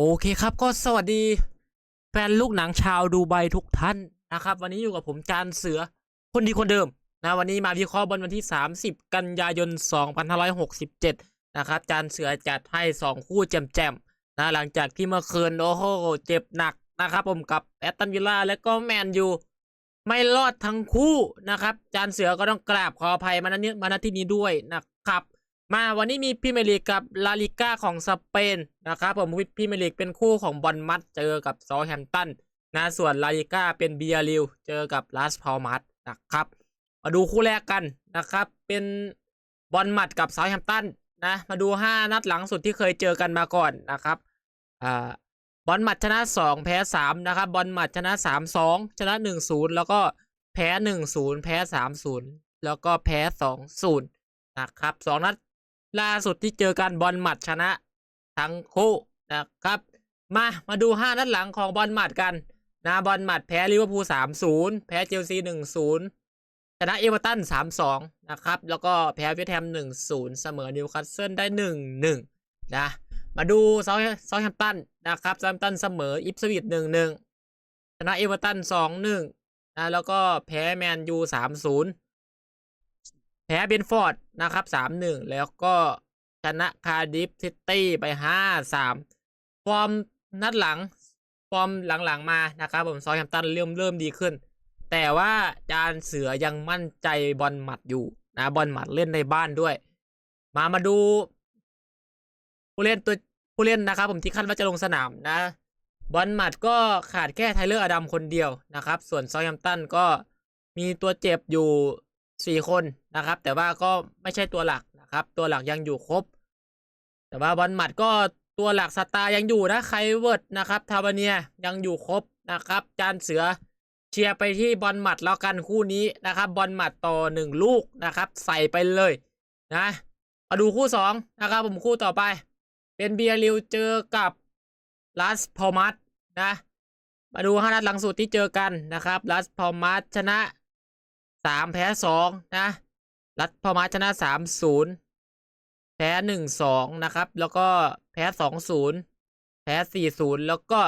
โอเคครับก็สวัสดี แฟนลูกหนังชาวดูไบทุกท่านนะครับ วันนี้อยู่กับผมจานเสือคนดีคนเดิมนะวันนี้มาวิเคราะห์บนวันที่ 30 กันยายน 2567 นะครับจานเสือจัดให้ 2 คู่แจมๆนะหลังจากที่เมื่อคืนโอ้โหเจ็บหนักนะครับ ผมกับแอตตันวิลล่าและก็แมนยูไม่รอดทั้งคู่นะครับจานเสือก็ต้องกราบขออภัยมาณนี้มาณที่นี้ด้วยนะครับ มาวันนี้มีพรีเมลีกกับลาลิก้าของสเปนนะครับผมพรีเมลีกเป็นคู่ของบอลมัดเจอกับซอแฮมตันนะส่วนลาลิก้าเป็นเบียริวเจอกับลาสพาลมัดนะครับ มาดูคู่แรกกันนะครับ เป็นบอลมัดกับซอแฮมตันนะมาดู 5 นัดหลังสุดที่เคยเจอกันมาก่อนนะครับอ่าบอลมัดชนะ 2 แพ้ 3 นะครับบอลมัดชนะ 3 2 ชนะ 1-0 แล้วก็แพ้ 1-0 แพ้ 3-0 แล้วก็แพ้ 2-0นะครับสองนัด ล่าสุดที่เจอกันบอลหมัดชนะ ทั้งคู่นะครับ มามาดูห้านัดหลังของบอลหมัดกันนะบอลหมัดแพ้ลิเวอร์พูลสามศูนย์แพ้เชลซีหนึ่งศูนย์ชนะเอเวอร์ตันสามสองนะครับ แล้วก็แพ้เวสต์แฮมหนึ่งศูนย์เสมอนิวคาสเซิลได้หนึ่งหนึ่งนะ มาดูเซาเซาแฮมตันนะครับเซาแฮมตันเสมออิปสวิตหนึ่งหนึ่งชนะเอเวอร์ตันสองหนึ่งนะแล้วก็แพ้แมนยูสามศูนย์ แพ้เบนฟอร์ดนะครับสามหนึ่งแล้วก็ชนะคาร์ดิฟซิตี้ไปห้าสามฟอร์มนัดหลัง ฟอร์มหลังๆมานะครับผมซอยแฮมตันเริ่มเริ่มดีขึ้น แต่ว่าจานเสือยังมั่นใจบอลหมัดอยู่นะบอลหมัดเล่นในบ้านด้วย มามาดู ผู้เล่นตัวผู้เล่นนะครับผมที่คาดว่าจะลงสนามนะบอลหมัดก็ขาดแค่ไทเลอร์อดัมคนเดียวนะครับ ส่วนซอยแฮมตันก็มีตัวเจ็บอยู่ สี่คนนะครับ แต่ว่าก็ไม่ใช่ตัวหลักนะครับ ตัวหลักยังอยู่ครบ แต่ว่าบอลหมัดก็ตัวหลักสตาร์ยังอยู่นะไคเวิร์ดนะครับทาวเนียยังอยู่ครบนะครับ จานเสือเชียร์ไปที่บอลหมัดแล้วกันคู่นี้นะครับบอลหมัดต่อหนึ่งลูกนะครับ ใส่ไปเลยนะมาดูคู่สองนะครับผมคู่ต่อไป เป็นเบียริวเจอกับลาสพอมัสนะมาดูห้านัดหลังสุดที่เจอกันนะครับลาสพอมัสชนะ สามแพ้สองนะ รัฐพมาชนะสามศูนย์แพ้หนึ่งสองนะครับ แล้วก็แพ้สองศูนย์แพ้สี่ศูนย์แล้วก็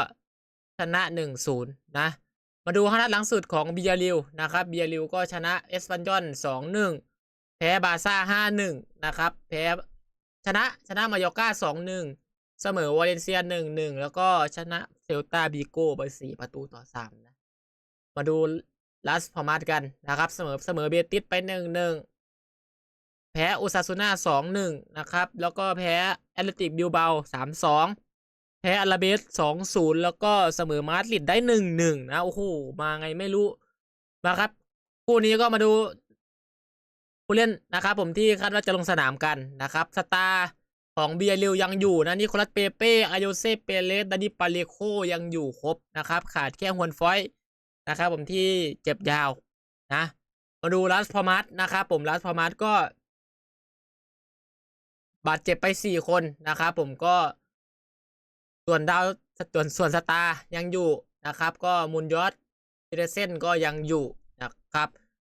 ชนะหนึ่งศูนย์นะ มาดูห้านัดหลังสุดของเบียริวนะครับเบียริวก็ชนะเอสปันยอนสองหนึ่งแพ้บาซ่าห้าหนึ่งนะครับแพ้ชนะชนะมายอร์ก้าสองหนึ่งเสมอวาเลนเซียหนึ่งหนึ่งแล้วก็ชนะเซลตาบิโกไปสี่ประตูต่อสามนะ มาดู ลัสพอมาดกันนะครับ เสมอเสมอเบติสไปหนึ่งหนึ่งแพ้อุซาซูน่าสองหนึ่งนะครับ แล้วก็แพ้แอตเลติกบิลเบาสามสองแพ้อาราเบสสองศูนย์แล้วก็เสมอมาดริดได้หนึ่งหนึ่งนะ โอ้โห มาไงไม่รู้นะครับคู่นี้ก็มาดูผู้เล่นนะครับ ผมที่คาดว่าจะลงสนามกันนะครับสตาร์ของเบียริวยังอยู่นะนิโคลัสเปเป้อายโเซเปเลสดานิปาเลโคยังอยู่ครบนะครับ ขาดแค่ฮวนฟอย นะครับผมที่เจ็บยาวนะ มาดูลัสพอมัสนะครับผมลัสพอมัสก็บาดเจ็บไปสี่คนนะครับผมก็ ส่วนดาวส่วนส่วนสตาร์ยังอยู่นะครับ ก็มุนยอดเดเซนก็ยังอยู่นะครับ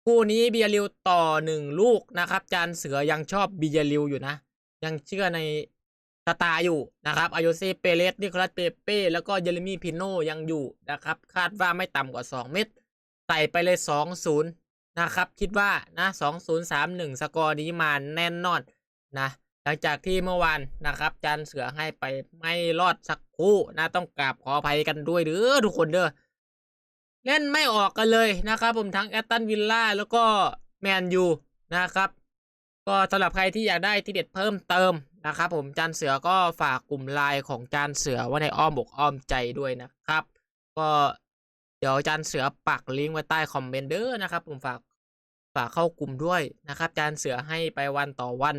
คู่นี้เบียริวต่อหนึ่งลูกนะครับ จานเสือยังชอบเบียริวอยู่นะ ยังเชื่อใน สตาร์อยู่นะครับอายเซเปเรสนิโคลัสเปเป้แล้วก็เยเรมีพิโนยังอยู่นะครับ คาดว่าไม่ต่ำกว่า 2 เม็ดใส่ไปเลย 2-0 นะครับ คิดว่านะ 2-0-3-1 สกอร์นี้มาแน่นอนนะ หลังจากที่เมื่อวานนะครับจานเสือให้ไปไม่รอดสักคู่นะต้องกราบขออภัยกันด้วยเด้อทุกคนเด้อเล่นไม่ออกกันเลยนะครับ ผมทั้งแอตตันวิลล่าแล้วก็แมนยูนะครับ ก็สำหรับใครที่อยากได้ทีเด็ดเพิ่มเติมนะครับผมจานเสือก็ฝากกลุ่มไลน์ของจานเสือไว้ในอ้อมอกอ้อมใจด้วยนะครับ ก็เดี๋ยวจานเสือปักลิงก์ไว้ใต้คอมเมนต์เด้อนะครับผมฝากฝากเข้ากลุ่มด้วยนะครับจานเสือให้ไปวันต่อวัน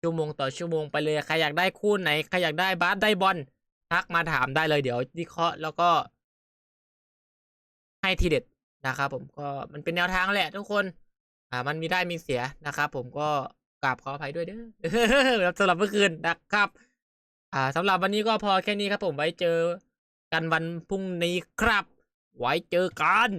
ชั่วโมงต่อชั่วโมงไปเลยใครอยากได้คู่ไหนใครอยากได้บาสได้บอลทักมาถามได้เลยเดี๋ยววิเคราะห์แล้วก็ ให้ทีเด็ดนะครับ ผมก็มันเป็นแนวทางแหละทุกคน อ่า มันมีได้มีเสียนะครับ ผมก็ กราบขออภัยด้วยเด้อสำหรับเมื่อคืนนะครับ อ่าสำหรับวันนี้ก็พอแค่นี้ครับผมไว้เจอกันวันพรุ่งนี้ครับ ไว้เจอกัน